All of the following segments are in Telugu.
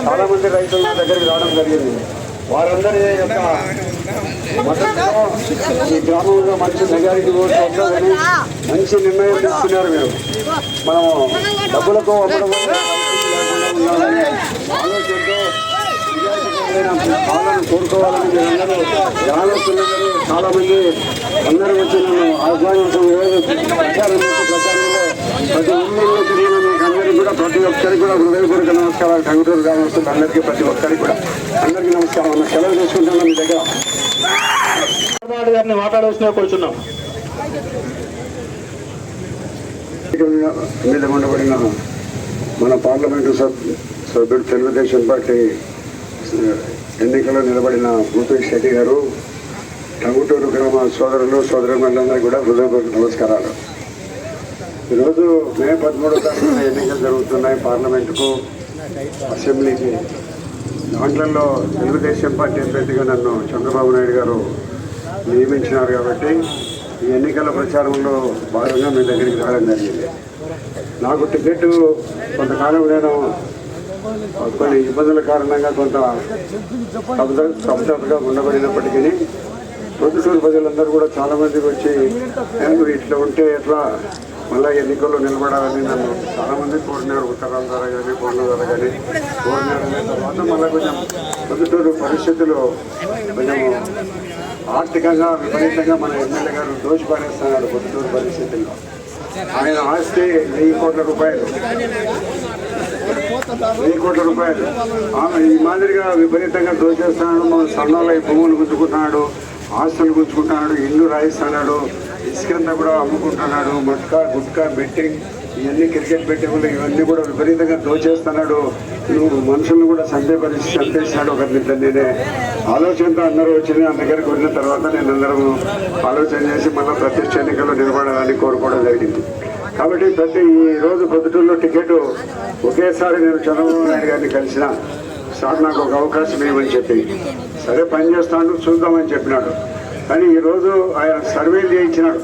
చాలా మంది రైతులు నా దగ్గరికి రావడం జరిగింది. వారందరి యొక్క మద్దతుతో ఈ గ్రామంలో మంచి మెజారిటీ ఓట్లు మంచి నిర్ణయం తీసుకున్నారు మీరు. మనము డబ్బులతో అమ్మడం వల్ల పాలన కోరుకోవాలని మీరందరూ గ్రామస్తులందరూ చాలా మంది అందరూ వచ్చి నన్ను ఆహ్వానించడం ప్రచారంలో ప్రతి ఊళ్ళో తిరిగిన మీకు అందరికీ కూడా ప్రతి ఒక్కరికి కూడా హృదయపూర్వక నమస్కారాలు. కంగుటూరు గ్రామస్తులు అందరికీ ప్రతి ఒక్కరికి కూడా. అందరికీ నమస్కారం అన్న సెలవు చేసుకుంటున్నాం మీ దగ్గర. గారిని మాట్లాడవలసిన కూర్చున్నాం. మీద ఉండబడిన మన పార్లమెంటు సభ్ సభ్యుడు తెలుగుదేశం పార్టీ ఎన్నికల్లో నిలబడిన భూపేష్ శెట్టి గారు టంగుటూరు గ్రామ సోదరులు సోదరులందరికీ కూడా హృదయపూర్వక నమస్కారాలు. ఈరోజు మే పదమూడో తారీఖున ఎన్నికలు జరుగుతున్నాయి. పార్లమెంటుకు అసెంబ్లీకి. దాంట్లలో తెలుగుదేశం పార్టీ అభ్యర్థిగా నన్ను చంద్రబాబు నాయుడు గారు నియమించినారు కాబట్టి ఈ ఎన్నికల ప్రచారంలో భాగంగా మీ దగ్గరికి రావడం జరిగింది. నాకు టికెట్ కొంతకాలం నేను కొన్ని ఇబ్బందుల కారణంగా కొంత సంస్థగా ఉండబడినప్పటికీ ప్రొద్దుటూరు ప్రజలందరూ కూడా చాలామందికి వచ్చి నేను ఇట్లా ఉంటే ఎట్లా మళ్ళీ ఎన్నికల్లో నిలబడాలని నన్ను చాలామంది కోరినారు. ఉత్తరాల ద్వారా కానీ ఫోన్ల ద్వారా కానీ కోరినారు తర్వాత మళ్ళీ కొంచెం పొద్దుటూరు పరిస్థితులు కొంచెం ఆర్థికంగా విపరీతంగా మన ఎమ్మెల్యే గారు దోషిపారేస్తున్నాడు పొద్దుటూరు పరిస్థితుల్లో ఆయన ఆస్తి వెయ్యి కోట్ల రూపాయలు. వెయ్యి కోట్ల రూపాయలు. ఆమె ఈ మాదిరిగా విపరీతంగా దోచేస్తున్నాడు మన సన్నాల భూములు గుంజుకుంటున్నాడు ఆస్తులు గుంజుకుంటున్నాడు ఇల్లు రాయిస్తున్నాడు. ఇసుకంతా కూడా అమ్ముకుంటున్నాడు మట్కా గుట్కా బెట్టింగ్ ఇవన్నీ క్రికెట్ బెట్టింగ్లు ఇవన్నీ కూడా విపరీతంగా దోచేస్తున్నాడు నువ్వు మనుషులను కూడా సందే పరిస్థితి చంపేసినాడు ఒకరిని నేనే ఆలోచనతో అందరూ వచ్చింది నా దగ్గరికి వచ్చిన తర్వాత నేను అందరం ఆలోచన చేసి మళ్ళీ ప్రత్యక్ష ఎన్నికల్లో నిలబడాలని కోరుకోవడం జరిగింది. కాబట్టి ప్రతి ఈ రోజు పొద్దుటూరులో టికెట్ ఒకేసారి నేను చంద్రబాబు నాయుడు గారిని కలిసిన సార్ నాకు ఒక అవకాశం ఇవ్వమని చెప్పి సరే పని చేస్తాను చూద్దామని చెప్పినాడు. కానీ ఈరోజు ఆయన సర్వేలు చేయించినాడు.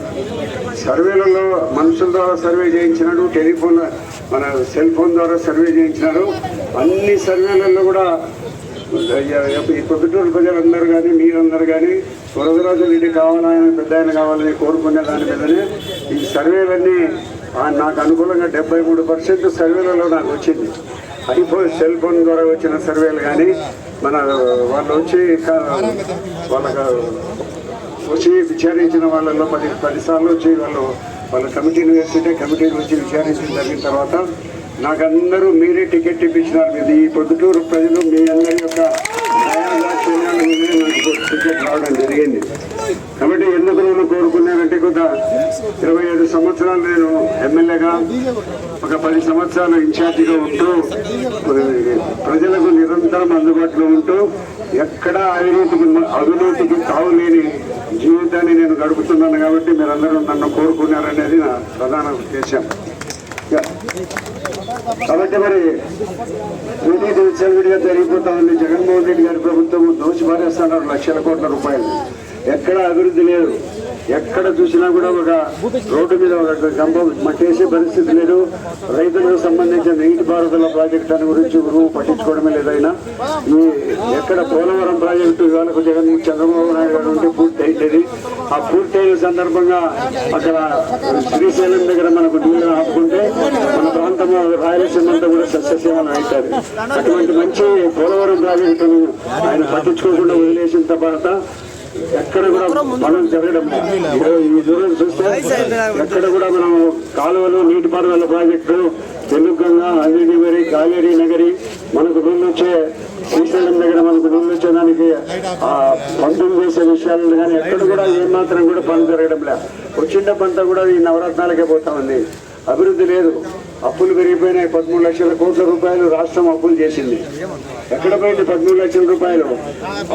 సర్వేలలో మనుషుల ద్వారా సర్వే చేయించినాడు టెలిఫోన్ మన సెల్ ఫోన్ ద్వారా సర్వే చేయించినారు. అన్ని సర్వేలలో కూడా ఈ పొద్దుటూరు ప్రజలందరూ కానీ మీరందరూ కానీ వరదరాజు రెడ్డి కావాలని పెద్ద ఆయన కావాలని కోరుకునే దాని మీదనే ఈ సర్వేలన్నీ నాకు అనుకూలంగా డెబ్బై మూడు పర్సెంట్ సర్వేలలో నాకు వచ్చింది. ఐఫోన్ సెల్ ఫోన్ ద్వారా వచ్చిన సర్వేలు కానీ మన వాళ్ళు వచ్చి క- వచ్చి విచారించిన వాళ్ళలో పది పదిసార్లు వచ్చి వాళ్ళు వాళ్ళ కమిటీని వేస్తుంటే కమిటీని వచ్చి విచారించిన జరిగిన తర్వాత నాకు అందరూ మీరే టికెట్ ఇప్పించినారు. మీది ఈ పొద్దుటూరు ప్రజలు మీ అందరి యొక్క టికెట్ రావడం జరిగింది. కాబట్టి ఎందుకు నేను కోరుకున్నానంటే కొంత ఇరవై ఐదు సంవత్సరాలు నేను ఎమ్మెల్యేగా ఒక పది సంవత్సరాలు ఇన్ఛార్జిగా ఉంటూ ప్రజలకు నిరంతరం అందుబాటులో ఉంటూ ఎక్కడా అవినీతికి అవినీతికి తావు లేని జీవితాన్ని నేను గడుపుతున్నాను కాబట్టి మీరందరూ నన్ను కోరుకున్నారనేది నా ప్రధాన ఉద్దేశం కాబట్టి మరి అవినీతి విచ్చలవిడిగా జరిగిపోతా ఉంది. జగన్మోహన్ రెడ్డి గారి ప్రభుత్వం దోషి పారేస్తున్నారు. లక్షల కోట్ల రూపాయలు. ఎక్కడ అభివృద్ధి లేదు. ఎక్కడ చూసినా కూడా ఒక రోడ్డు మీద ఒక గంభం మట్టేసే పరిస్థితి లేదు. రైతులకు సంబంధించిన నీటిపారుదల ప్రాజెక్ట్ అని గురించి గురువు పట్టించుకోవడమే లేదైనా ఈ ఎక్కడ పోలవరం ప్రాజెక్టు ఇవాళ జగన్ చంద్రబాబు నాయుడు గారు ఉంటే పూర్తి అయింది. ఆ పూర్తి అయిన సందర్భంగా అక్కడ శ్రీశైలం దగ్గర మనకు నీళ్ళు ఆపుకుంటే మన ప్రాంతంలో రాయలసీమ అంతా కూడా సస్యసేవలు అవుతారు. అటువంటి మంచి పోలవరం ప్రాజెక్టును ఆయన పట్టించుకోకుండా వదిలేసిన తర్వాత ఎక్కడ కూడా మనం జరగడం. ఈ దూరం చూస్తే ఎక్కడ కూడా మనం కాలువలు నీటిపారుదల ప్రాజెక్టు తెలుగంగా అల్లిడివరి కావేరి నగరి మనకు వచ్చే శ్రీశైలం దగ్గర మనకు నీళ్ళు వచ్చేదానికి ఆ పంపిణీ చేసే విషయాలను కానీ ఎక్కడ కూడా ఏమాత్రం కూడా పని జరగడం లేదు. వచ్చిన పంట కూడా ఈ నవరత్నాలకే పోతా ఉంది. అభివృద్ధి లేదు. అప్పులు పెరిగిపోయినాయి. పదమూడు లక్షల కోట్ల రూపాయలు రాష్ట్రం అప్పులు చేసింది. ఎక్కడ పోయింది పదమూడు లక్షల రూపాయలు?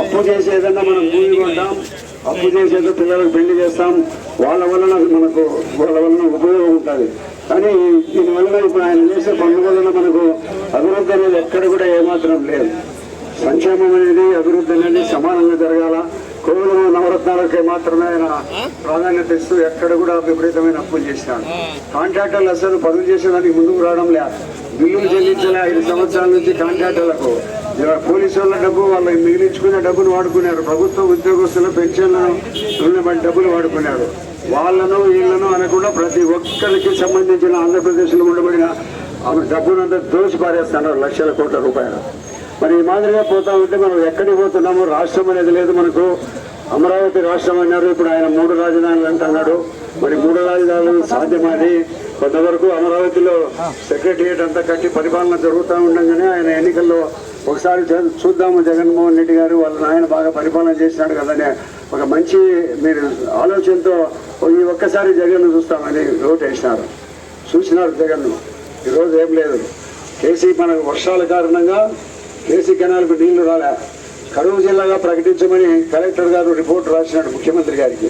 అప్పు చేసేదన్నా మనం భూమి కొంటాం. అప్పు చేసేదో పిల్లలకు పెళ్ళి చేస్తాం. వాళ్ళ వలన మనకు వాళ్ళ వలన ఉపయోగం ఉంటుంది. కానీ దీని వలన ఇప్పుడు ఆయన చేసే పనుల వలన మనకు అభివృద్ధి అనేది ఎక్కడ కూడా ఏమాత్రం లేదు. సంక్షేమం అనేది అభివృద్ధి అనేది సమానంగా జరగాల. కేవలం నవరత్నాలకే మాత్రమే ఆయన ప్రాధాన్యత ఇస్తూ ఎక్కడ కూడా విపరీతమైన అప్పులు చేసినాడు కాంట్రాక్టర్లు అసలు పనులు చేసేదానికి ముందుకు రావడం లే. బిల్లులు చెల్లించలే? ఐదు సంవత్సరాల నుంచి కాంట్రాక్టర్లకు. పోలీసు వాళ్ళ డబ్బు వాళ్ళు మిగిలించుకునే డబ్బును వాడుకున్నారు. ప్రభుత్వ ఉద్యోగస్తుల పెన్షన్లను డబ్బులు వాడుకున్నారు. వాళ్ళను వీళ్ళను అనకుండా ప్రతి ఒక్కరికి సంబంధించిన ఆంధ్రప్రదేశ్లో ఉండబడిన డబ్బునంతా దోసి పారేస్తున్నారు లక్షల కోట్ల రూపాయలు. మరి ఈ మాదిరిగా పోతా ఉంటే మనం ఎక్కడికి పోతున్నాము రాష్ట్రం అనేది లేదు మనకు. అమరావతి రాష్ట్రం అన్నారు ఇప్పుడు ఆయన మూడు రాజధానులు అంటున్నాడు మరి మూడు రాజధానులు సాధ్యమని కొంతవరకు అమరావతిలో సెక్రటరియట్ అంతా కట్టి పరిపాలన జరుగుతూ ఉండగానే ఆయన ఎన్నికల్లో ఒకసారి చూద్దాము జగన్మోహన్ రెడ్డి గారు వాళ్ళ నాయన బాగా పరిపాలన చేసినాడు కదనే. ఒక మంచి మీరు ఆలోచనతో ఈ ఒక్కసారి జగన్ చూస్తామని ఓటు వేసినారు. చూసినారు జగన్ ఈరోజు ఏం లేదు. కేసీ మనకు వర్షాల కారణంగా ఏసీ కెనాల్కు నీళ్ళు రాలే? కరువు జిల్లాగా ప్రకటించమని కలెక్టర్ గారు రిపోర్ట్ రాసినాడు ముఖ్యమంత్రి గారికి.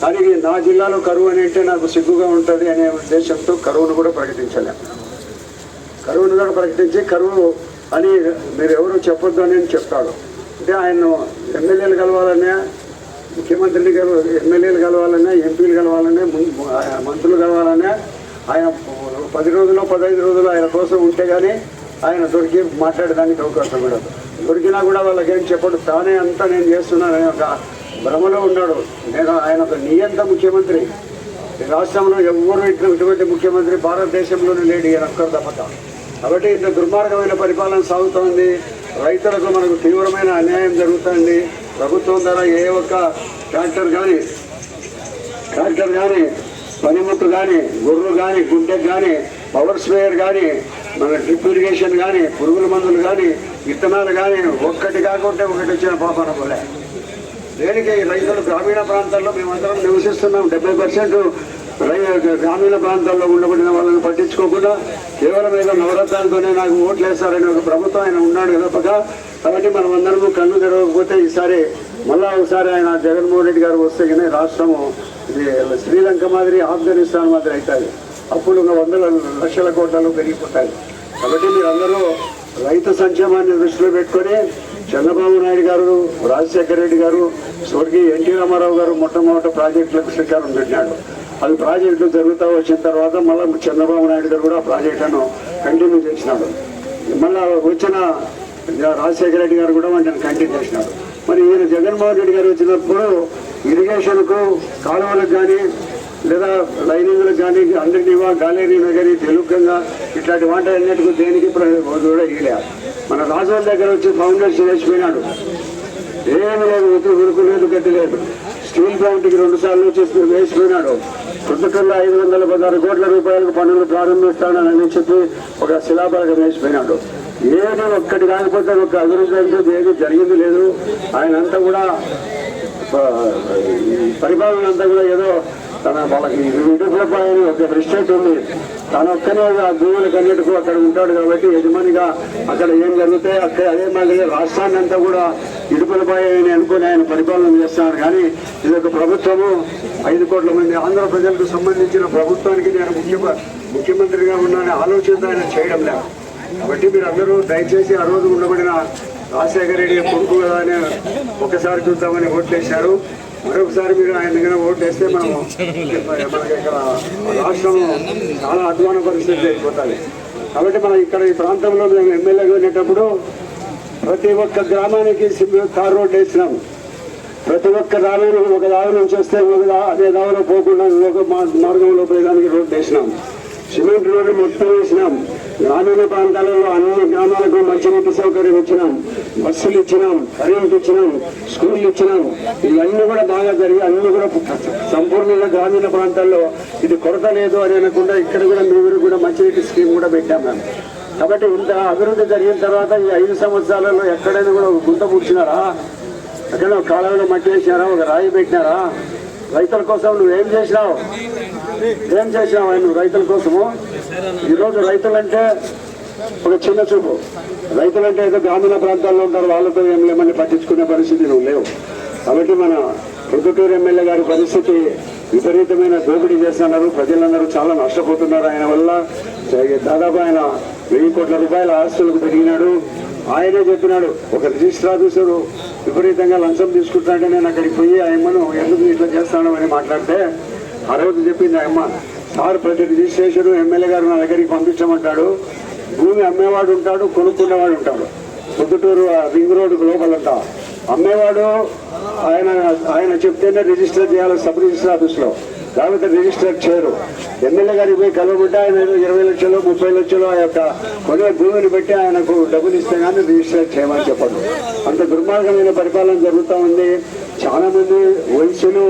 కానీ నా జిల్లాలో కరువు అని అంటే నాకు సిగ్గుగా ఉంటుంది అనే ఉద్దేశంతో కరువును కూడా ప్రకటించలేము కరువును కూడా ప్రకటించి కరువు అని మీరు ఎవరు చెప్పొద్దు అని చెప్తాడు అంటే ఆయన ఎమ్మెల్యేలు కలవాలనే ముఖ్యమంత్రిని కల ఎమ్మెల్యేలు కలవాలనే ఎంపీలు కలవాలనే మంత్రులు కలవాలనే ఆయన పది రోజులు పదహైదు రోజులు ఆయన కోసం ఉంటే కానీ ఆయన దొరికి మాట్లాడడానికి అవకాశం ఉండదు దొరికినా కూడా వాళ్ళకి ఏం చెప్పడు. తానే అంతా నేను చేస్తున్నాననే ఒక భ్రమలో ఉన్నాడు. నేను ఆయన ఒక నియంత ముఖ్యమంత్రి. ఈ రాష్ట్రంలో ఎవరు ఇటు- ఇటువంటి ముఖ్యమంత్రి భారతదేశంలోనే లేడు ఈయన ఒక్కరు తప్పక. కాబట్టి ఇంత దుర్మార్గమైన పరిపాలన సాగుతోంది. రైతులకు మనకు తీవ్రమైన అన్యాయం జరుగుతుంది. ప్రభుత్వం ద్వారా ఏ ఒక్క ట్రాక్టర్ కానీ ట్రాక్టర్ కానీ పనిముట్టు కానీ గుర్రు కానీ గుండె కానీ పవర్ స్ప్రేయర్ కానీ మన డ్రిప్ ఇరిగేషన్ కానీ పురుగుల మందులు కానీ విత్తనాలు కానీ ఒక్కటి కాకుంటే ఒకటి వచ్చిన పాపన పోలే. దేనికి రైతులు గ్రామీణ ప్రాంతాల్లో మేమందరం నివసిస్తున్నాం. డెబ్బై పర్సెంట్ గ్రామీణ ప్రాంతాల్లో ఉండబడిన వాళ్ళని పట్టించుకోకుండా కేవలం ఏదో నవరత్నాలతోనే నాకు ఓట్లు వేస్తారని ఒక ప్రభుత్వం ఆయన ఉన్నాడు కదపక కాబట్టి మనం అందరము కన్ను తెరవకపోతే ఈసారి మళ్ళా ఒకసారి ఆయన జగన్మోహన్ రెడ్డి గారు వస్తే కానీ రాష్ట్రము ఇది శ్రీలంక మాదిరి ఆఫ్ఘనిస్తాన్ మాదిరి అవుతుంది. అప్పులు వందల లక్షల కోట్లలో పెరిగిపోతాయి. కాబట్టి మీరందరూ రైతు సంక్షేమాన్ని దృష్టిలో పెట్టుకొని చంద్రబాబు నాయుడు గారు రాజశేఖర రెడ్డి గారు స్వర్గీయ ఎన్టీ రామారావు గారు మొట్టమొదటి ప్రాజెక్టులకు శ్రీకారం పెట్టినాడు అది ప్రాజెక్టులు జరుగుతూ వచ్చిన తర్వాత మళ్ళీ చంద్రబాబు నాయుడు గారు కూడా ఆ ప్రాజెక్టును కంటిన్యూ చేసినాడు. మళ్ళీ వచ్చిన రాజశేఖర రెడ్డి గారు కూడా వాటిని కంటిన్యూ చేసినాడు. మరి ఈయన జగన్మోహన్ రెడ్డి గారు వచ్చినప్పుడు ఇరిగేషన్కు కాలువలకు కానీ లేదా లైనింగ్లకు కానీ అందరినీవా గాలేరీ నగరి తెలుగుగా ఇట్లాంటి వంట అన్నిటికీ దేనికి కూడా ఇలే మన రాజుల దగ్గర వచ్చి ఫౌండేషన్ వేసిపోయినాడు ఏమి లేదు ఉతురు ఉరుకు లేదు గట్టి లేదు. స్టీల్ ప్లాంట్కి రెండు సార్లు వచ్చి వేసిపోయినాడు. పుట్టుకల్లో ఐదు వందల పదహారు కోట్ల రూపాయలకు పనులు ప్రారంభిస్తానని చెప్పి ఒక శిలాపలకం వేసిపోయినాడు. ఏదో ఒక్కటి కాకపోతే ఒక అభివృద్ధి అంటే ఏది జరిగింది లేదు. ఆయన అంతా కూడా పరిపాలన అంతా కూడా ఏదో తన వాళ్ళకి విడుదలపాయని ఒక రిస్టేట్ ఉంది. తన ఒక్కనే ఆ భూములకు అన్నిటికూ అక్కడ ఉంటాడు కాబట్టి యజమానిగా అక్కడ ఏం జరుగుతాయి అక్కడ అదే మాదిరిగా రాష్ట్రాన్ని అంతా కూడా ఇడుపులపాయని అనుకుని ఆయన పరిపాలన చేస్తున్నాడు. కానీ ఇది ఒక ప్రభుత్వము. ఐదు కోట్ల మంది ఆంధ్ర ప్రజలకు సంబంధించిన ప్రభుత్వానికి నేను ముఖ్య ముఖ్యమంత్రిగా ఉన్నానని ఆలోచన ఆయన చేయడం లేదు. కాబట్టి మీరు అందరూ దయచేసి ఆ రోజు ఉండబడిన రాజశేఖర రెడ్డి కొడుకు కదా అని ఒకసారి చూద్దామని ఓట్లేశారు మరొకసారి మీరు ఆయన దగ్గర ఓట్లేస్తే వేస్తే మనం మనకి ఇక్కడ రాష్ట్రం చాలా అధ్వాన పరిస్థితి అయిపోతుంది. కాబట్టి మనం ఇక్కడ ఈ ప్రాంతంలో మేము ఎమ్మెల్యేగా ఉండేటప్పుడు ప్రతి ఒక్క గ్రామానికి సిమ్- తార్ రోడ్డు వేసినాం. ప్రతి ఒక్క దారిని ఒక దారి నుంచి వస్తే ఒక అదే దారిలో పోకుండా ఒక మా- మార్గంలో పోయేదానికి రోడ్డు వేసినాం. సిమెంట్ రోడ్డు మొత్తం వేసినాం. గ్రామీణ ప్రాంతాలలో అన్ని గ్రామాలకు మంచినీటి సౌకర్యం ఇచ్చినాం. బస్సులు ఇచ్చినాం కరెంట్ ఇచ్చినాం స్కూళ్ళు ఇచ్చినాం. ఇవన్నీ కూడా బాగా జరిగి అన్ని కూడా సంపూర్ణంగా గ్రామీణ ప్రాంతాల్లో ఇది కొరత లేదు అని అనకుండా ఇక్కడ కూడా మీ కూడా మంచినీటి స్కీమ్ కూడా పెట్టాం మేము. కాబట్టి ఇంత అభివృద్ధి జరిగిన తర్వాత ఈ ఐదు సంవత్సరాలలో ఎక్కడైనా కూడా ఒక గుంత పూడ్చినారా? ఎక్కడ కాలంలో మట్టి వేసినారా? ఒక రాయి పెట్టినారా? రైతుల కోసం నువ్వేం చేసినావు? ఏం చేసినావు? ఆయన నువ్వు రైతుల కోసము? ఈరోజు రైతులంటే ఒక చిన్న చూపు. రైతులంటే ఏదో గ్రామీణ ప్రాంతాల్లో ఉంటారు వాళ్ళతో ఏం లేమని పట్టించుకునే పరిస్థితి నువ్వు లేవు. కాబట్టి మన పొద్దుటూరు ఎమ్మెల్యే గారి పరిస్థితి విపరీతమైన దోపిడీ చేస్తున్నారు. ప్రజలందరూ చాలా నష్టపోతున్నారు. ఆయన వల్ల దాదాపు ఆయన వెయ్యి కోట్ల రూపాయల ఆస్తులకు పెరిగినాడు. ఆయనే చెప్పినాడు ఒక రిజిస్టర్ ఆఫీసరు విపరీతంగా లంచం తీసుకుంటాడంటే నేను అక్కడికి పోయి ఆయమ్మను ఎందుకు ఇట్లా చేస్తాను అని మాట్లాడితే ఆ రోజు చెప్పింది ఆయమ్మ సార్ ప్రతి రిజిస్ట్రేషన్ ఎమ్మెల్యే గారు నా దగ్గరికి పంపించమంటాడు. భూమి అమ్మేవాడు ఉంటాడు కొనుక్కునేవాడు ఉంటాడు. పొద్దుటూరు ఆ రింగ్ రోడ్డు లోపలంట అమ్మేవాడు ఆయన ఆయన చెప్తేనే రిజిస్టర్ చేయాలి సబ్ రిజిస్టర్ ఆఫీస్లో. లేకపోతే రిజిస్టర్ చేయరు. ఎమ్మెల్యే గారికి పోయి కలవమంటే ఆయన ఇరవై లక్షలు ముప్పై లక్షలు ఆ యొక్క కొనే భూమిని బట్టి ఆయనకు డబ్బులు ఇస్తే కానీ రిజిస్టర్ చేయమని చెప్పడు. అంత దుర్మార్గమైన పరిపాలన జరుగుతూ ఉంది. చాలామంది వయసులు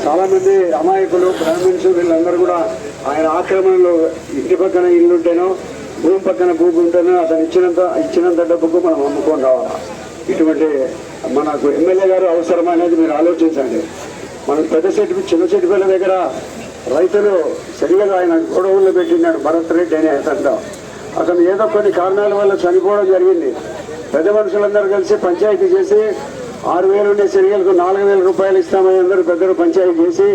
చాలా మంది అమాయకులు బ్రాహ్మిన్స్ వీళ్ళందరూ కూడా ఆయన ఆక్రమణలో ఇంటి పక్కన ఇల్లు ఉంటేనో భూమి పక్కన భూమి ఉంటేనో అతను ఇచ్చినంత ఇచ్చినంత డబ్బుకు మనం అమ్ముకొని రావాలా? ఇటువంటి మనకు ఎమ్మెల్యే గారు అవసరమనేది మీరు ఆలోచించండి. మన పెద్ద చెట్టు చిన్న చెట్టు పిల్లల దగ్గర రైతులు సరిగా ఆయన గొడవల్లో పెట్టినాడు భరత్ రెడ్డి అనే అతను అతను ఏదో కొన్ని కారణాల వల్ల చనిపోవడం జరిగింది. పెద్ద మనుషులందరూ కలిసి పంచాయతీ చేసి ఆరు వేలు ఉండే నాలుగు వేల రూపాయలు ఇస్తామని అందరూ పెద్దలు పంచాయతీ చేసి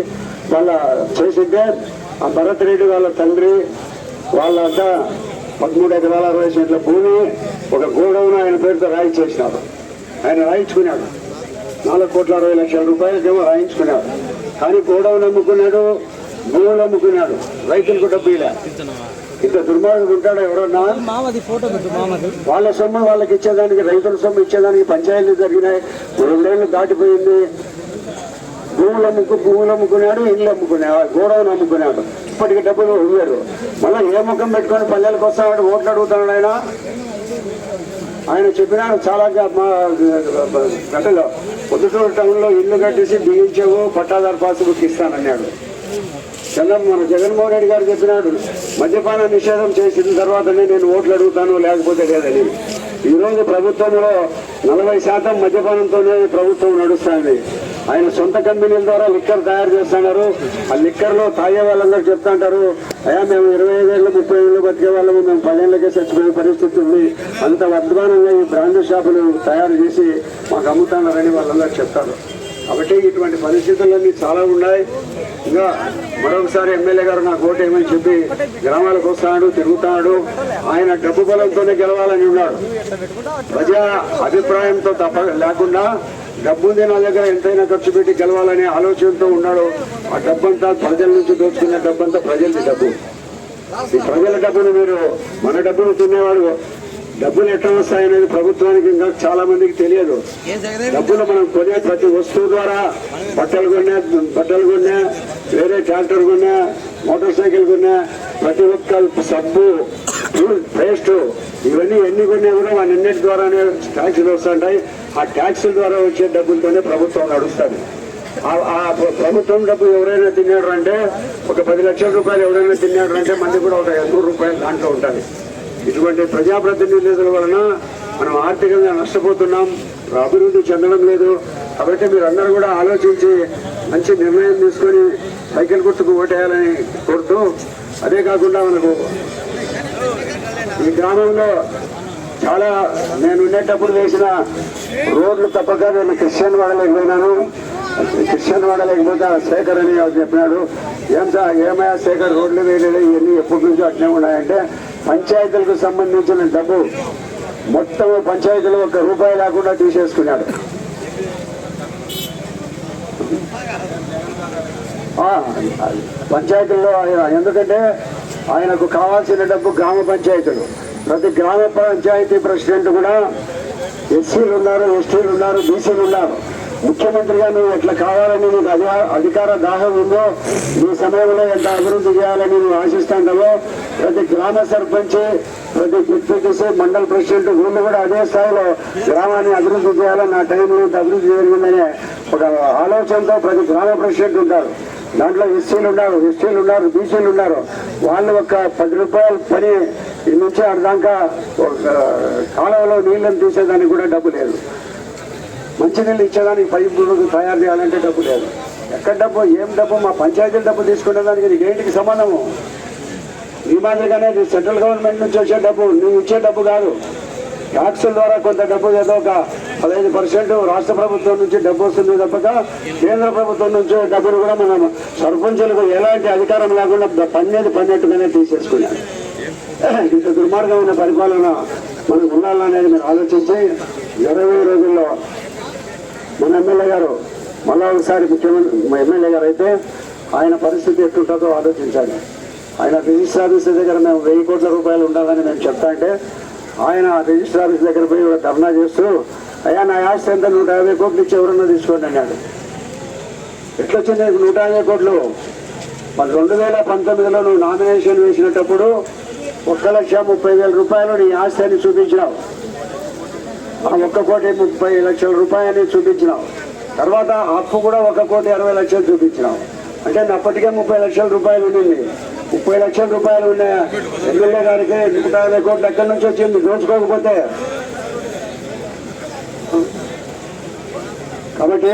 వాళ్ళ చేసిద్దే ఆ భరత్ రెడ్డి వాళ్ళ తండ్రి వాళ్ళంతా పదమూడు ఎకరాల అరవై సెంట్ల భూమి ఒక గోడౌన్ ఆయన పేరుతో రాయించేసినారు ఆయన రాయించుకున్నాడు. నాలుగు కోట్ల అరవై లక్షల రూపాయలకేమో రాయించుకున్నాడు. కానీ గోడౌన్ అమ్ముకున్నాడు భూములు అమ్ముకున్నాడు. రైతులకు డబ్బు ఇలా ఇంత దుర్మార్గుడు ఉంటాడు ఎవరన్నా? మామది ఫోటో మామది. వాళ్ళ సొమ్ము వాళ్ళకి ఇచ్చేదానికి రైతుల సొమ్ము ఇచ్చేదానికి పంచాయతీలు జరిగినాయి. రెండేళ్ళు దాటిపోయింది. భూములు అమ్ముకు భూములు అమ్ముకున్నాడు ఇల్లు అమ్ముకున్నాడు గోడౌన్ అమ్ముకున్నాడు. ఇప్పటికి డబ్బులు ఇవ్వరు మళ్ళీ ఏ ముఖం పెట్టుకొని పల్లెలకు వస్తాడు ఓట్లు అడుగుతాడు ఆయన? ఆయన చెప్పినాడు చాలా మా గతంలో పొద్దుటూరు టౌన్లో ఇల్లు కట్టేసి బిగించావు పట్టాదారు పాస్బుక్ ఇస్తానన్నాడు. చంద్ర మన జగన్మోహన్ రెడ్డి గారు చెప్పినాడు మద్యపాన నిషేధం చేసిన తర్వాతనే నేను ఓట్లు అడుగుతాను లేకపోతే లేదని. ఈ రోజు ప్రభుత్వంలో నలభై శాతం మద్యపానంతోనే ప్రభుత్వం నడుస్తుంది. ఆయన సొంత కంపెనీల ద్వారా లిక్కర్ తయారు చేస్తున్నారు. ఆ లిక్కర్లో తాగే వాళ్ళందరూ చెప్తుంటారు అయ్యా మేము ఇరవై ఐదేళ్ళు ముప్పై ఏళ్ళు బతికే వాళ్ళము మేము పదేళ్ళకే చచ్చిపోయే పరిస్థితి ఉంది. అంత అధ్వానంగా ఈ బ్రాండ్ షాపులు తయారు చేసి మాకు అమ్ముతున్నారని వాళ్ళందరూ చెప్తారు. కాబట్టి ఇటువంటి పరిస్థితులన్నీ చాలా ఉన్నాయి. ఇంకా మరొకసారి ఎమ్మెల్యే గారు నాకు ఓటు ఏమని చెప్పి గ్రామాలకు వస్తాడు తిరుగుతాడు. ఆయన డబ్బు బలంతోనే గెలవాలని ఉన్నాడు. ప్రజా అభిప్రాయంతో తప్ప లేకుండా డబ్బుంది నా దగ్గర ఎంతైనా ఖర్చు పెట్టి గెలవాలనే ఆలోచనతో ఉన్నాడు. ఆ డబ్బంతా ప్రజల నుంచి దోచుకున్న డబ్బంతా ప్రజలది డబ్బు. ఈ ప్రజల డబ్బును మీరు మన డబ్బును తినేవాడు డబ్బులు ఎట్లా వస్తాయనేది ప్రభుత్వానికి ఇంకా చాలా మందికి తెలియదు. డబ్బులు మనం కొనే ప్రతి వస్తువు ద్వారా బట్టలు కొన్నా బట్టలు కొన్నా వేరే ట్రాక్టర్ కొన్నా మోటార్ సైకిల్ కొన్నా ప్రతి ఒక్క సబ్బు పేస్ట్ ఇవన్నీ ఎన్ని కొన్నా కూడా వాటన్నిటి ద్వారానే ట్యాక్సులు వస్తుంటాయి. ఆ ట్యాక్సుల ద్వారా వచ్చే డబ్బులతోనే ప్రభుత్వం నడుస్తుంది. ఆ- ఆ ప్ర- ప్రభుత్వం డబ్బు ఎవరైనా తిన్నాడు అంటే ఒక పది లక్షల రూపాయలు ఎవరైనా తిన్నాడు అంటే మంది కూడా ఒక నూరు రూపాయలు దాంట్లో ఉంటుంది. ఇటువంటి ప్రజాప్రతినిధుల వలన మనం ఆర్థికంగా నష్టపోతున్నాం అభివృద్ధి చెందడం లేదు. కాబట్టి మీరందరూ కూడా ఆలోచించి మంచి నిర్ణయం తీసుకొని సైకిల్ గుర్తుకు ఓటేయాలని కోరుతూ అదే కాకుండా మనకు ఈ గ్రామంలో చాలా నేను ఉండేటప్పుడు వేసిన రోడ్లు తప్పక నేను క్రిస్టియన్ వాడలేకపోయినాను. క్రిస్టియన్ వాడలేకపోతే శేఖర్ అని చెప్పినాడు. ఏం సార్ ఏమయ్యా శేఖర్ రోడ్లు వేయలేదు ఇవన్నీ ఎప్పటి నుంచో అట్లే ఉన్నాయంటే పంచాయతీలకు సంబంధించిన డబ్బు మొత్తం పంచాయతీలు ఒక రూపాయి లేకుండా తీసేసుకున్నాడు. పంచాయతీల్లో ఆయన ఎందుకంటే ఆయనకు కావాల్సిన డబ్బు గ్రామ పంచాయతీలు. ప్రతి గ్రామ పంచాయతీ ప్రెసిడెంట్ కూడా ఎస్సీలు ఉన్నారు ఎస్టీలు ఉన్నారు బీసీలు ఉన్నారు. ముఖ్యమంత్రిగా నువ్వు ఎట్లా కావాలని నీకు అధికార అధికార దాహం ఉందో ఈ సమయంలో ఎంత అభివృద్ధి చేయాలని నువ్వు ఆశిస్తాంటావో ప్రతి గ్రామ సర్పంచ్ ప్రతి డిప్యూటీసీ మండల ప్రెసిడెంట్ వీళ్ళు కూడా అదే స్థాయిలో గ్రామాన్ని అభివృద్ధి చేయాలని నా టైంలో ఇంత అభివృద్ధి జరిగిందనే ఒక ఆలోచనతో ప్రతి గ్రామ ప్రెసిడెంట్ ఉంటారు. దాంట్లో ఎస్సీలు ఉన్నారు ఎస్టీలు ఉన్నారు బీసీలు ఉన్నారు. వాళ్ళు ఒక పది రూపాయలు పని ఈ నుంచి అర్థాక కాలంలో నీళ్ళని తీసేదానికి కూడా డబ్బు లేదు. మంచినీళ్ళు ఇచ్చేదానికి పైపు తయారు చేయాలంటే డబ్బు లేదు. ఎక్కడ డబ్బు ఏం డబ్బు మా పంచాయతీల డబ్బు తీసుకునే దానికి ఏంటికి సంబంధము? ఈ మాదిరిగానే సెంట్రల్ గవర్నమెంట్ నుంచి వచ్చే డబ్బు నువ్వు ఇచ్చే డబ్బు కాదు. ట్యాక్సుల ద్వారా కొంత డబ్బు ఏదో ఒక పదహైదు పర్సెంట్ రాష్ట్ర ప్రభుత్వం నుంచి డబ్బు వస్తుంది తప్పక కేంద్ర ప్రభుత్వం నుంచి డబ్బులు కూడా మనం సర్పంచులకు ఎలాంటి అధికారం లేకుండా పన్నెండు పన్నెట్టుగానే తీసేసుకున్నాం. ఇంత దుర్మార్గమైన పరిపాలన మనకు ఉండాలనేది మీరు ఆలోచించి ఇరవై రోజుల్లో మన ఎమ్మెల్యే గారు మళ్ళా ఒకసారి ముఖ్యమంత్రి మా ఎమ్మెల్యే గారు అయితే ఆయన పరిస్థితి ఎట్లుంటుందో ఆలోచించాలి ఆయన రిజిస్టర్ ఆఫీస్ దగ్గర మేము వెయ్యి కోట్ల రూపాయలు ఉండాలని మేము చెప్తా అంటే ఆయన రిజిస్టర్ ఆఫీస్ దగ్గర పోయి ధర్నా చేస్తూ అయ్యా నా ఆస్తి ఎంత? నూట యాభై కోట్లు ఇచ్చి ఎవరన్నా తీసుకోండి అన్నాడు. ఎట్లొచ్చింది? నూట యాభై కోట్లు. మరి రెండు వేల పంతొమ్మిదిలో నువ్వు నామినేషన్ వేసినప్పుడు ఒక్క లక్ష ముప్పై వేల రూపాయలు నీ ఆస్తి అని చూపించినావు. ఆ ఒక్క కోటి ముప్పై లక్షల రూపాయలని చూపించినావు తర్వాత అప్పు కూడా ఒక కోటి అరవై లక్షలు చూపించినావు అంటే అప్పటికే ముప్పై లక్షల రూపాయలు ఉండింది ముప్పై లక్షల రూపాయలు ఉన్న ఎమ్మెల్యే గారికి నూట యాభై కోట్ల ఎక్కడి నుంచి వచ్చింది? దోచుకోకపోతే. కాబట్టి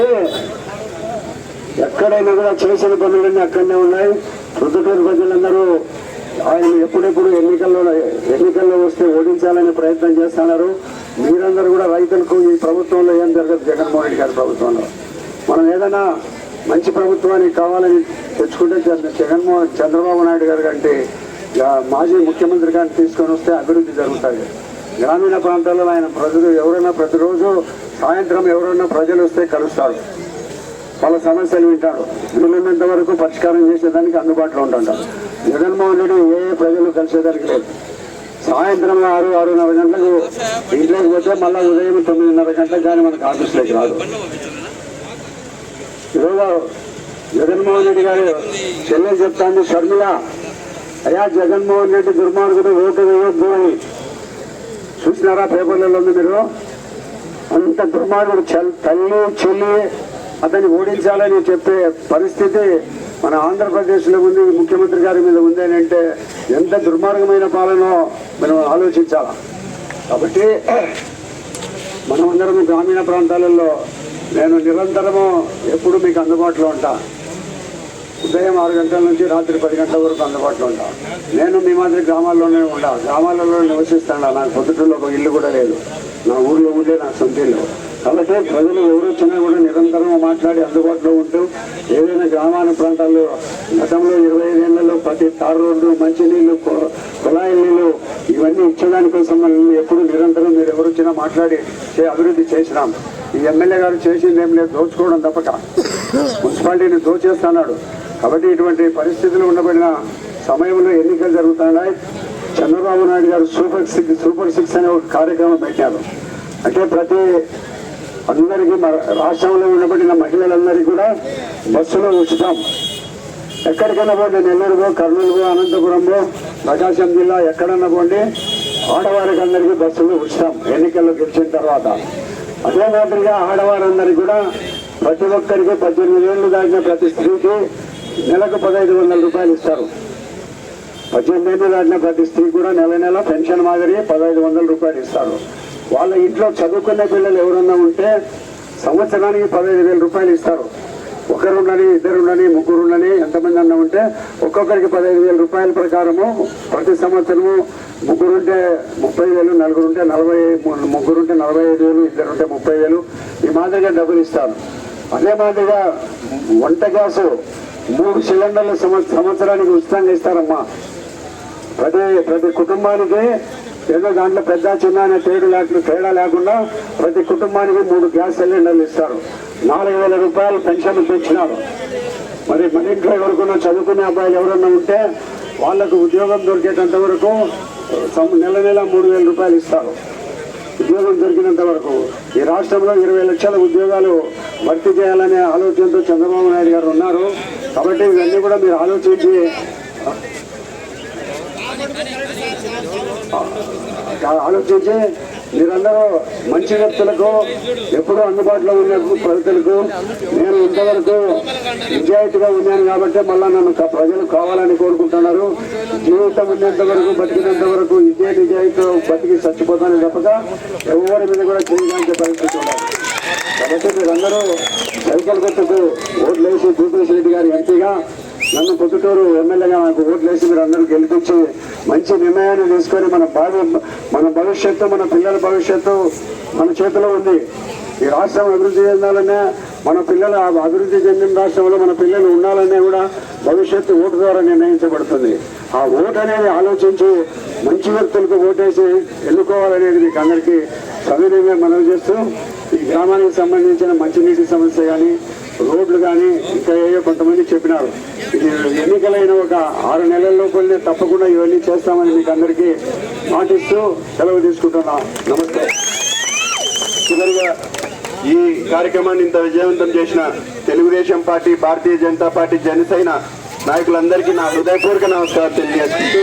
ఎక్కడైనా కూడా చేసిన పనులన్నీ అక్కడనే ఉన్నాయి. ప్రొద్దుటూరు ప్రజలందరూ ఆయన ఎప్పుడెప్పుడు ఎన్నికల్లో ఎన్నికల్లో వస్తే ఓడించాలని ప్రయత్నం చేస్తున్నారు. మీరందరూ కూడా రైతులకు ఈ ప్రభుత్వంలో ఏం జరగదు? జగన్మోహన్ రెడ్డి గారి ప్రభుత్వంలో. మనం ఏదైనా మంచి ప్రభుత్వానికి కావాలని తెచ్చుకుంటే జగన్మోహన్ చంద్రబాబు నాయుడు గారు కంటే ఇక మాజీ ముఖ్యమంత్రి గారిని తీసుకొని వస్తే అభివృద్ధి జరుగుతుంది. గ్రామీణ ప్రాంతాల్లో ఆయన ప్రజలు ఎవరైనా ప్రతిరోజు సాయంత్రం ఎవరైనా ప్రజలు వస్తే కలుస్తారు. వాళ్ళ సమస్యలు వింటాడు వీళ్ళున్నంత వరకు పరిష్కారం చేసేదానికి అందుబాటులో ఉంటుంటారు. జగన్మోహన్ రెడ్డి ఏ ప్రజలు కలిసేదానికి లేదు. సాయంత్రం ఆరు ఆరున్నర గంటలకు ఇంట్లోకి పోతే మళ్ళీ ఉదయం తొమ్మిదిన్నర గంటలకు కానీ మనకు ఆఫీస్లోకి రాదు. ఈరోజు జగన్మోహన్ రెడ్డి గారు చెల్లెలు చెప్తాను షర్మిల అయ్యా జగన్మోహన్ రెడ్డి దుర్మార్గుడు ఓటు వేయొద్దు. అని చూసినారా పేపర్లలో ఉంది మీరు? అంత దుర్మార్గుడు తల్లి చెల్లి అతన్ని ఓడించాలని చెప్పే పరిస్థితి మన ఆంధ్రప్రదేశ్లో ఉంది ముఖ్యమంత్రి గారి మీద ఉంది అని అంటే ఎంత దుర్మార్గమైన పాలనో. మనం ఆలోచించాలి? కాబట్టి మనమందరం గ్రామీణ ప్రాంతాలలో నేను నిరంతరము ఎప్పుడు మీకు అందుబాటులో ఉంటా. ఉదయం ఆరు గంటల నుంచి రాత్రి పది గంటల వరకు అందుబాటులో ఉంటా. నేను మీ మాదిరి గ్రామాల్లోనే ఉండా. గ్రామాలలో నివసిస్తాను? నాకు పొద్దుటూరులో ఒక ఇల్లు కూడా లేదు. నా ఊర్లో ఉండే నా సొంత ఇల్లు. కాబట్టి ప్రజలు ఎవరు వచ్చినా కూడా నిరంతరం మాట్లాడి అందుబాటులో ఉంటూ ఏదైనా గ్రామాల ప్రాంతాల్లో గతంలో ఇరవై ఐదేళ్ళలో ప్రతి తారు రోడ్డు మంచినీళ్ళు కుళాయి నీళ్ళు ఇవన్నీ ఇచ్చేదానికోసం మనల్ని ఎప్పుడు నిరంతరం మీరు ఎవరు వచ్చినా మాట్లాడి అభివృద్ధి చేసినాం. ఈ ఎమ్మెల్యే గారు చేసింది ఏం లేదు దోచుకోవడం తప్పక. మున్సిపాలిటీని దోచేస్తున్నాడు. కాబట్టి ఇటువంటి పరిస్థితులు ఉండబడిన సమయంలో ఎన్నికలు జరుగుతున్నాయి. చంద్రబాబు నాయుడు గారు సూపర్ సిక్స్ సూపర్ సిక్స్ అనే ఒక కార్యక్రమం పెట్టారు. అంటే ప్రతి అందరికీ రాష్ట్రంలో ఉండబడిన మహిళలందరికీ కూడా బస్సులో ఉచితం. ఎక్కడికైనా పోండి నెల్లూరుగో కర్నూలుగో అనంతపురంలో ప్రకాశం జిల్లా ఎక్కడన్నా పోండి. ఆడవారికి అందరికీ బస్సులు ఉచితం ఎన్నికల్లో గెలిచిన తర్వాత. అదే మాదిరిగా ఆడవారందరికీ కూడా ప్రతి ఒక్కరికి పద్దెనిమిది ఏళ్ళు దాటిన ప్రతి స్త్రీకి నెలకు పదహైదు వందల రూపాయలు ఇస్తారు. పద్దెనిమిది ఏళ్ళు దాటిన ప్రతి స్త్రీ కూడా నెల నెల పెన్షన్ మాదిరి పదహైదు వందల రూపాయలు ఇస్తారు. వాళ్ళ ఇంట్లో చదువుకునే పిల్లలు ఎవరన్నా ఉంటే సంవత్సరానికి పదహైదు వేల రూపాయలు ఇస్తారు. ఒకరు ఉండని ఇద్దరు ఉండని ముగ్గురు ఉండని ఎంతమంది అన్న ఉంటే ఒక్కొక్కరికి పదహైదు వేల రూపాయల ప్రకారము ప్రతి సంవత్సరము ముగ్గురుంటే ముప్పై వేలు నలుగురుంటే నలభై ముగ్గురుంటే నలభై ఐదు వేలు ఇద్దరుంటే ముప్పై వేలు ఈ మాదిరిగా డబ్బులు ఇస్తారు అదే మాదిరిగా వంట గ్యాసు మూడు సిలిండర్లు సంవత్సరానికి ఉచితంగా ఇస్తారమ్మా. ప్రతి ప్రతి కుటుంబానికి ఏదో దాంట్లో పెద్ద చిన్న అనే తేడా లేకుండా తేడా లేకుండా ప్రతి కుటుంబానికి మూడు గ్యాస్ సిలిండర్లు ఇస్తారు. నాలుగు వేల రూపాయలు పెన్షన్ పెంచినారు మరి మణిగ్రహ ఇంట్లో చదువుకునే అబ్బాయిలు ఎవరన్నా ఉంటే వాళ్ళకు ఉద్యోగం దొరికేటంత వరకు నెల నెల మూడు వేల రూపాయలు ఇస్తారు. ఉద్యోగం దొరికినంత వరకు ఈ రాష్ట్రంలో ఇరవై లక్షల ఉద్యోగాలు భర్తీ చేయాలనే ఆలోచనతో చంద్రబాబు నాయుడు గారు ఉన్నారు. కాబట్టి ఇవన్నీ కూడా మీరు ఆలోచించి ఆలోచించి మీరందరూ మంచి వ్యక్తులకు ఎప్పుడూ అందుబాటులో ఉన్న ప్రజలకు నేను ఇంతవరకు నిజాయితీగా ఉన్నాను కాబట్టి మళ్ళా నన్ను ప్రజలు కావాలని కోరుకుంటున్నారు. జీవితం ఉన్నంత వరకు బతికినంత వరకు ఇదే నిజాయితీతో బతికి చచ్చిపోతానని తప్పక ఎవరి మీద కూడా చేయడానికి ప్రయత్నిస్తున్నారు కాబట్టి మీరందరూ సైకిల్ గుర్తుకు ఓట్లేసి భూపేశ్ రెడ్డి గారి ఎంపీగా నన్ను పొద్దుటూరు ఎమ్మెల్యేగా నాకు ఓట్లేసి మీరు అందరూ గెలిపించి మంచి నిర్ణయాన్ని తీసుకొని మన భావి మన భవిష్యత్తు మన పిల్లల భవిష్యత్తు మన చేతిలో ఉంది. ఈ రాష్ట్రం అభివృద్ధి చెందాలన్నా మన పిల్లలు అభివృద్ధి చెందిన రాష్ట్రంలో మన పిల్లలు ఉండాలనే కూడా భవిష్యత్తు ఓటు ద్వారా నిర్ణయించబడుతుంది. ఆ ఓటు అనేది ఆలోచించి మంచి వ్యక్తులకు ఓటేసి ఎన్నుకోవాలనేది మీకు అందరికీ సవినయంగా మనవి చేస్తూ ఈ గ్రామానికి సంబంధించిన మంచినీటి సమస్య కానీ రోడ్లు కానీ ఇంకా ఏయో కొంతమంది చెప్పినారు. ఇది ఎన్నికలైన ఒక ఆరు నెలల్లో లోపలనే తప్పకుండా ఇవన్నీ చేస్తామని మీకు అందరికీ మాటిస్తూ సెలవు తీసుకుంటున్నా. నమస్తే. చివరిగా ఈ కార్యక్రమాన్ని ఇంత విజయవంతం చేసిన తెలుగుదేశం పార్టీ భారతీయ జనతా పార్టీ జనసేన నాయకులందరికీ నా హృదయపూర్వక నమస్కారం తెలియజేసుకుంటూ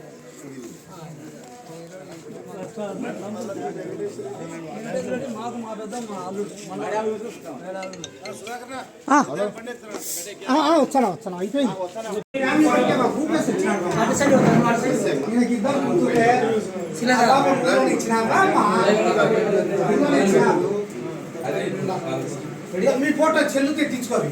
కాకుండా వచ్చాను వచ్చాను అయిపోయింది. మీ ఫోటో చెల్లు తెచ్చుకోవాలి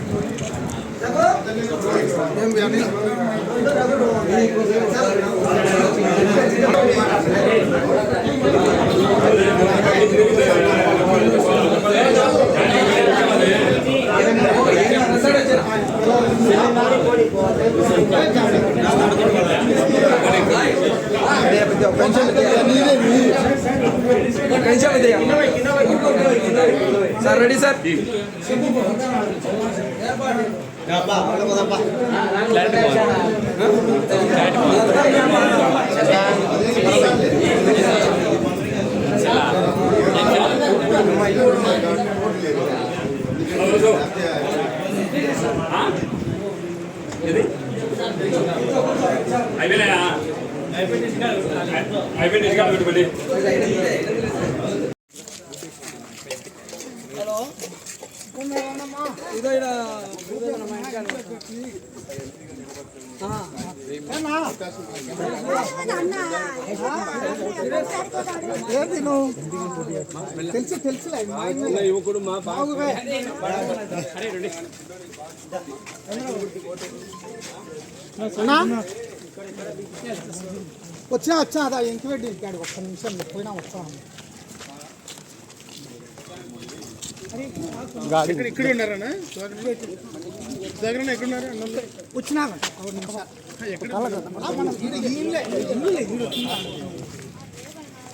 ಸರ್ ರೆಡಿ ಸರ್ అయిపోయినాయా అయిపోయిన అయిపోయిన పెట్టుబడి ఏంటి నువ్వు తెలుసు తెలుసులే యువకుడు మా బాగుగా వచ్చినా వచ్చా అదా ఇంటిపెట్టి ఇంటికాడు ఒక్క నిమిషం పోయినా వచ్చా ఇక్కడ ఉన్నారనా దగ్గర ఎక్కడ ఉన్నారు వచ్చినా.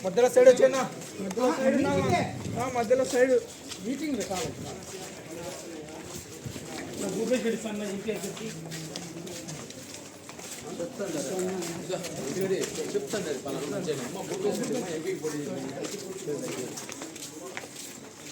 మధ్యలో సైడ్ వచ్చేనా మధ్యలో సైడ్? మధ్యలో మీటింగ్ గుర్తు యాభై మంది ఇంటికి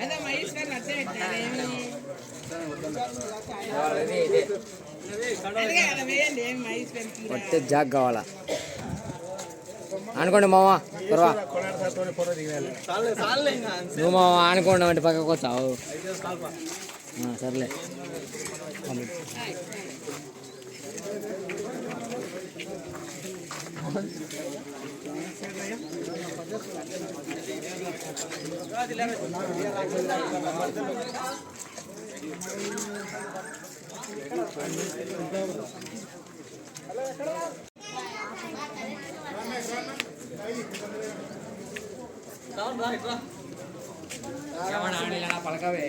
అదే మహేశ్వర్ పట్టే జాగ్ కావాలా? అనుకోండి మామ పర్వా నువ్వు మామ అనుకోండి అంటే పక్కకు వచ్చావు. ఆ, సర్లే పలకవే